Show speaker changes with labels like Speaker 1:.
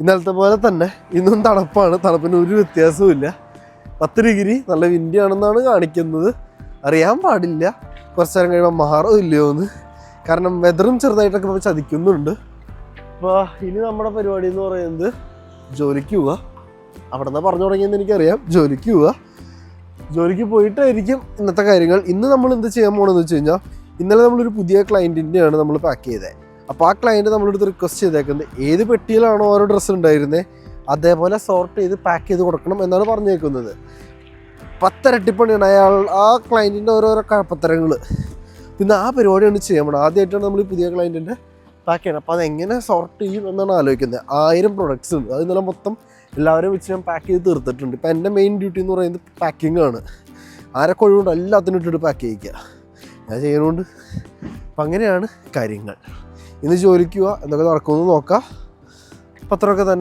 Speaker 1: ഇന്നലത്തെ പോലെ തന്നെ ഇന്നും തണുപ്പാണ്. തണുപ്പിന് ഒരു വ്യത്യാസവും ഇല്ല പത്ത് ഡിഗ്രി നല്ല വിൻഡിയാണെന്നാണ് കാണിക്കുന്നത്. അറിയാൻ പാടില്ല. കുറച്ച് നേരം കഴിയുമ്പോൾ മാറോ ഇല്ലയോ എന്ന് കാരണം വെതറും ചെറുതായിട്ടൊക്കെ ഇപ്പോൾ ചതിക്കുന്നുണ്ട്. അപ്പോൾ ഇനി നമ്മുടെ പരിപാടി എന്ന് പറയുന്നത് ജോലിക്ക് പോവുക അവിടെ നിന്ന് പറഞ്ഞു തുടങ്ങിയെന്ന് എനിക്കറിയാം. ജോലിക്ക് പോവുക ജോലിക്ക് പോയിട്ടായിരിക്കും ഇന്നത്തെ കാര്യങ്ങൾ. ഇന്ന് നമ്മൾ എന്ത് ചെയ്യാൻ പോകണമെന്ന് വെച്ച് കഴിഞ്ഞാൽ ഇന്നലെ നമ്മളൊരു പുതിയ ക്ലയന്റിന്റെയാണ് നമ്മൾ പാക്ക് ചെയ്തത് അപ്പോൾ ആ ക്ലയന്റ് നമ്മളടുത്ത് റിക്വസ്റ്റ് ചെയ്തേക്കുന്നത് ഏത് പെട്ടിയിലാണോ ഓരോ ഡ്രസ്സ് ഉണ്ടായിരുന്നത് അതേപോലെ സോർട്ട് ചെയ്ത് പാക്ക് ചെയ്ത് കൊടുക്കണം എന്നാണ് പറഞ്ഞേക്കുന്നത്. പത്തരട്ടിപ്പണിയാണ് അയാൾ ആ ക്ലയന്റിന്റെ ഓരോരോ കഴപ്പത്തരങ്ങൾ പിന്നെ ആ പരിപാടിയാണ് ചെയ്യാൻ പോണത്. ആദ്യമായിട്ടാണ് നമ്മൾ പുതിയ ക്ലയന്റിന്റെ പാക്ക് ചെയ്യണം അപ്പോൾ അതെങ്ങനെ സോർട്ട് ചെയ്യും എന്നാണ് ആലോചിക്കുന്നത്. ആയിരം പ്രൊഡക്ട്സ് ഉണ്ട്. അത് ഇന്നലെ മൊത്തം എല്ലാവരും വെച്ച് ഞാൻ പാക്ക് ചെയ്ത് തീർത്തിട്ടുണ്ട്. ഇപ്പം എന്റെ മെയിൻ ഡ്യൂട്ടി എന്ന് പറയുന്നത് പാക്കിംഗ് ആണ്. ആരൊക്കെ ഒഴിവുണ്ട് എല്ലാത്തിനും ഇട്ടിട്ട് പാക്ക് ചെയ്യിക്കുക. ഞാൻ ചെയ്യുന്നതുകൊണ്ട് അപ്പം അങ്ങനെയാണ് കാര്യങ്ങൾ. ഇന്ന് ചോദിക്കുക എന്തൊക്കെ നടക്കുമെന്ന് നോക്കാം. പത്രമൊക്കെ തന്നെ